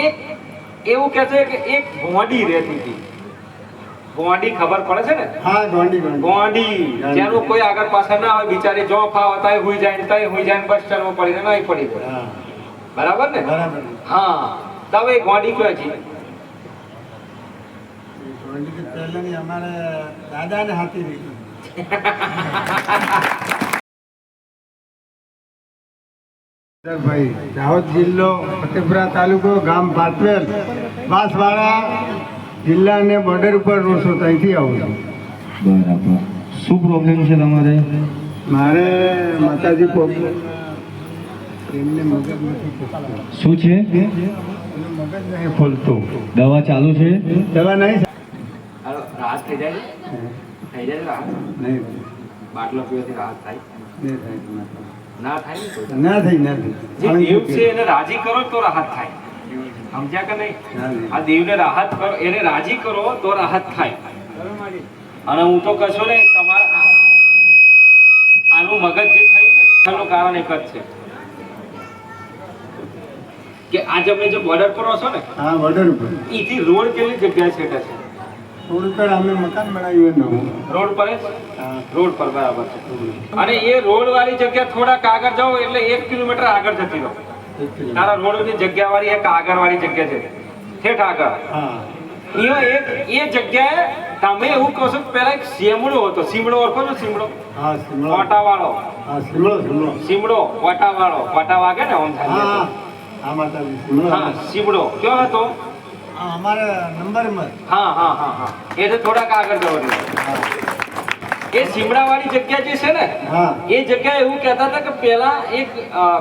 એક એવું કહે છે કે એક ગોંડી રહેતી હતી. ગોંડી ખબર પડે છે ને? હા ગોંડી ગોંડી. જેનું કોઈ આગળ પાછળ ના હોય બિચારી જો ફાવ તાય હુઈ જાય તાય હુઈ જાય બસ ચાલવું પડી જાય નહીં પડી પડે. બરાબર ને? બરાબર. હા. તો હવે ગોંડી કયો છે? ગોંડી પહેલાની અમારે દાદાને હાથી રહી ભાઈ દાહોદ જિલ્લો ફતેપુરા તાલુકો ગામ પાટવેલ બાંસવાડા જિલ્લાને બોર્ડર ઉપર રહું છું ત્યાંથી આવું છું. બરાબર. શું પ્રોબ્લેમ છે તમારે? મારે માતાજી પ્રોબ્લેમ એમને મગજ શું છે? મગજ નહીં ખોલતું દવા ચાલુ છે? દવા નહીં હાલો, થઈ જાય? થઈ જાય નહીં. બાટલો પીવાથી રાહત થાય? ના થાય. ના થાય? ના થાય જે દેવ છે એને રાજી કરો તો રાહત થાય. સમજ્યા કે નહીં? આ દેવને રાહત કરો એને રાજી કરો તો રાહત થાય. અને હું તો કશો ને તમારા આનું મગજ જે થયું ને એનું કારણ એક જ છે. કે આજે અમે જે બોર્ડર પર છો ને હા બોર્ડર ઉપર. અહીંથી રોડ કેટલી જગ્યાએ છેટે છે? રોડ ઉપર અમે મકાન બનાવ્યું નવું રોડ પર? રોડ પર બરાબર છે. અને એ રોડ વાળી જગ્યા થોડાક આગળ જાઓ એટલે એક કિલોમીટર આગળ જતી રહો. તારા જગ્યા વાળી એક આગળ વાળી જગ્યા છે. ઠેઠ આગળ. અહીંયા એક એ જગ્યાએ તમે એવું કહો છો પેલા પહેલા એક સીમડો હતો. સીમડો ઓળખો છો સીમડો? હા સિમલો કોટા વાળો હા સીમડો વાટા વાળો વાટા વાગે ને હા. થાય હા સીમડો. કયો હતો? અમારે નંબરમાં હા હા હા હા. એ તો થોડાક આગળ જવાનું એ સીમડા જગ્યા જે છે ને હા. એ જગ્યાએ એવું કહેતા હતા કે પેલા એક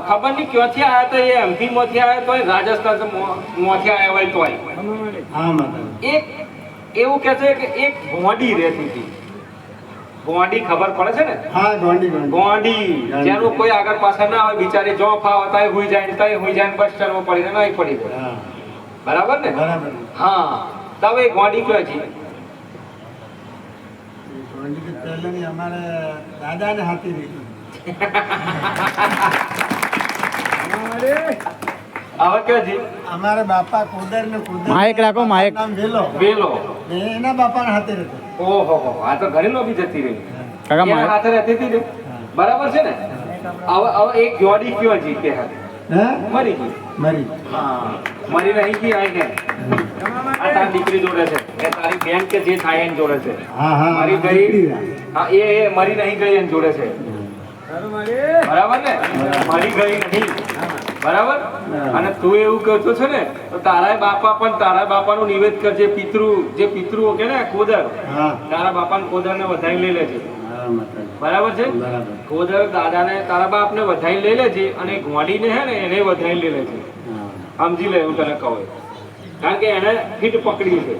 ખબર નહીં ક્યાંથી આવ્યા હતા એ એમપી માંથી આવ્યા તો રાજસ્થાનમાંથી આવ્યા હોય તોય. એક એવું કહે છે કે એક ગોંડી રહેતી હતી. ગોંડી ખબર પડે છે ને? હા ગોંડી જેનું કોઈ આગળ પાછળ ના હોય બિચારી જો ફાવ તાય હુઈ જાય તાય હુઈ જાય ને બસ સ્ટેન્ડમાં પડીને નહીં પડી પડે હા. બરાબર ને? બરાબર. હા. તમે એક ગોંડી કયો છે? પહેલાની અમારે દાદાને હાથી રહી હવે કયો છે? અમારે બાપા કોદર ને કોદર માઇક રાખો, માઇક. નામ વેલો. વેલો. એના બાપાના હાથે રહેતો ઓહો હો આ તો ઘણી બી જતી રહી. કાકા, મારે- હાથે રહેતી હતી બરાબર છે ને? હવે હવે એક ગોડી કયો છે? કે હા હે. મરી ગઈ. મરી. હા મરી નહીં ગઈ આઈને આ તારી દીકરી જોડે છે. એ તારી બેન કે જે થાય એની જોડે છે. હા હા મરી ગઈ. હા એ એ મરી નહીં ગઈ એની જોડે છે. બરાબર ને? મરી ગઈ નહીં. બરાબર? અને તું એવું કરતો છે ને તો તારા બાપા પણ તારા બાપાનું નિવેદ કરજે પિતૃ જે પિતૃઓ કે ને કોદર હા. તારા બાપાને કોદરને વધારી લઈ લેજે. બરાબર છે. કોદર દાદાને તારા બાપને વધાઈ લઈ લેજે અને ગોડીને હે ને એને વધાઈ લઈ લે છે. સમજી લે હું તને કહું કારણ કે એને ફીટ પકડી છે.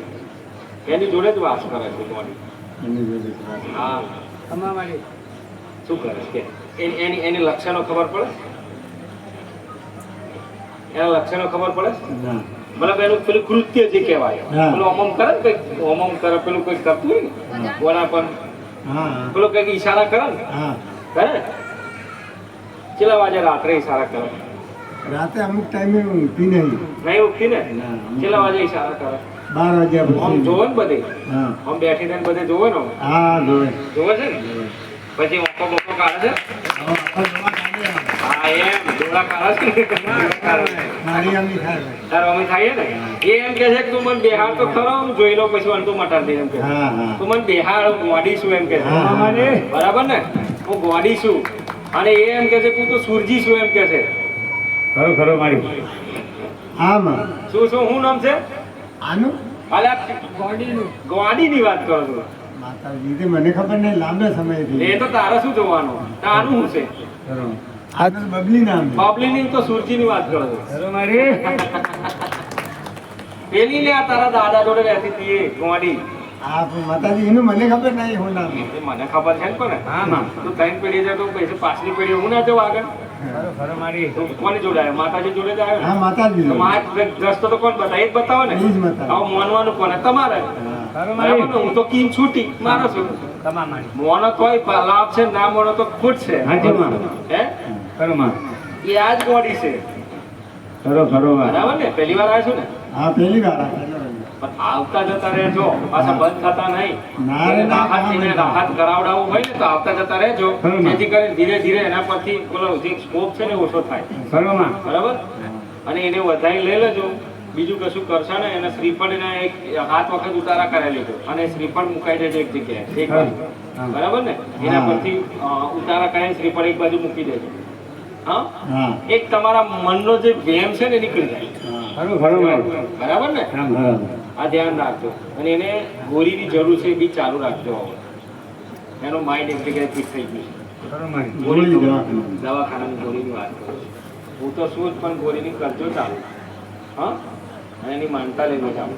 એની જોડે જ વાસ કરે છે હા. શું કરે છે? એની એની એની લક્ષણો ખબર પડે? એના લક્ષણો ખબર પડે? મતલબ એનું પેલું કૃત્ય જે કહેવાય. પેલું અમમ કરે ને કંઈક અમમ કરે પેલું કોઈ કરતું હોય ને. કોના પણ પેલું કંઈક ઈશારા કરે ને. હા. કેટલા વાગે રાત્રે ઈશારા કરે? રાતે અમુક ટાઈમે ઊંઘતી નહીં. નહીં ઉઠતી ને? ના, કેટલા વાગે ઈશારા કરે? બાર વાગ્યા આમ પછી જોવે ને બધે? આમ બેઠી થઈને બધે જોવે ને હા જોવે. જોવે છે ને? પછી ઓકો બોકો કાઢે છે? હા એમ. તાર અમે ખાઈએ ને? એ એમ કે છે તું મને બેહાડ તો ખરો હું જોઈ લો પછી અંતુ મટાડી દે એમ કે હા હા. તું મને બેહાડ હું ગોડી છું એમ કે. બરાબર ને? હું ગોડી છું. અને એ એમ કે છે તું તો સુરજી છું એમ કે છે. ખરો ખરો મારી. શું શું શું નામ છે? આનું? અલે ગોડી ની વાત કરો છો. માતાજી મને ખબર નહીં લાંબા એ સમયથી તો તારે શું જોવાનું? તારું શું છે? બબલી નામ બબલી ની તો સુરજી ની વાત કરો છો. પેલી લે તારા દાદા જોડે રહેતી હતી ગોડી. આપ માતાજી એનું મને ખબર નહીં હું નામ. મને ખબર છે ને ના તું ત્રણ પેઢી જાય તો પછી પાછલી પેઢી હું ના જવું આગળ? તું કોની જોડે આવ્યો? માતાજી જોડે જ આવ્યો હા માતાજી તો રસ્તો તો કોણ બતાવે? એ જ બતાવો ને? એ જ બતાવે. મોનવાનું કોને? તમારે. હા. બરાબર ને? હું તો કીન છૂટી. મારો છું મોનો તોય લાભ છે ના મોનો તો ખોટ છે. હે? એ આ જ છે. ખરો ખરો બરાબર ને? પહેલી વાર આવ્યા ને? હા પહેલી વાર પણ આવતા જતા રહેજો. પાછા બંધ થતા નહીં. રાહત એને રાહત કરાવડાવવું હોય ને તો આવતા જતા રહેજો. જેથી કરીને ધીરે ધીરે એના પરથી પેલો જે સ્કોપ છે ને ઓછો થાય. બરાબર? અને એને વધારી લઈ લેજો. બીજું કશું કરશે ને એને શ્રીફળ એને એક હાથ વખત ઉતારા કરાવી લીધો અને શ્રીફળ મુકાઈ દેજો એક જગ્યાએ. એક બાજુ. બરાબર ને? એના પરથી ઉતારા કરાવી શ્રીફળ એક બાજુ મૂકી દેજો. હા? એક તમારા મનનો જે વેમ છે ને નીકળી જાય. બરાબર ને? આ ધ્યાન રાખજો. અને એને ગોળીની જરૂર છે એ બી ચાલુ રાખજો એનો માઇન્ડ એક જગ્યાએ ફિટ થઈ ગયું. દવાખાનાની ગોળીની વાત કરું હું તો શું જ પણ ગોળીની કરજો ચાલુ. હા? અને એની માનતા લેજો ચાલુ